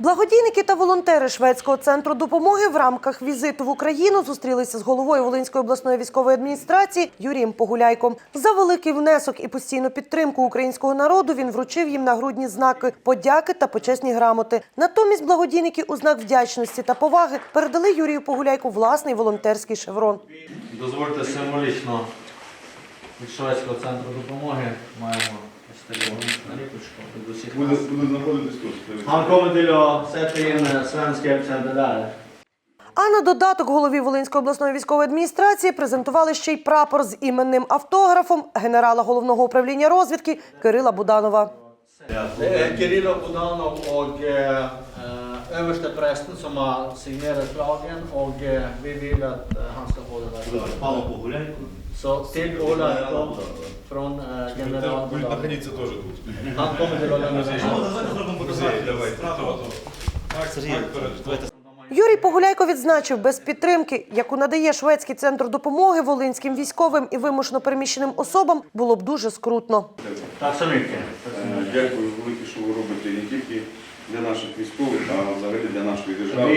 Благодійники та волонтери шведського центру допомоги в рамках візиту в Україну зустрілися з головою Волинської обласної військової адміністрації Юрієм Погуляйком. За великий внесок і постійну підтримку українського народу він вручив їм нагрудні знаки подяки та почесні грамоти. Натомість благодійники у знак вдячності та поваги передали Юрію Погуляйку власний волонтерський шеврон. Дозвольте символічно від Шведського центру допомоги маємо таку наліпочку Буде, буде знаходитись тут. Han kommer till att sätta in Svenska Hjälpcenter där. А на додаток голові Волинської обласної військової адміністрації презентували ще й прапор з іменним автографом генерала головного управління розвідки Кирила Буданова. Кирило är Eh, översteprästen som har signerat lagen och eh, vi vill att eh, han ska få den här flagan. Så till Ola från eh, general Будет Budanov. находиться тоже тут. Han kommer till att lämna sig. Давай, давай. Юрій Погуляйко відзначив, без підтримки, яку надає шведський центр допомоги волинським військовим і вимушено переміщеним особам, було б дуже скрутно. Så mycket. Е, Дякую велике, що ви робите не тільки для наших військових, а взагалі для нашої держави.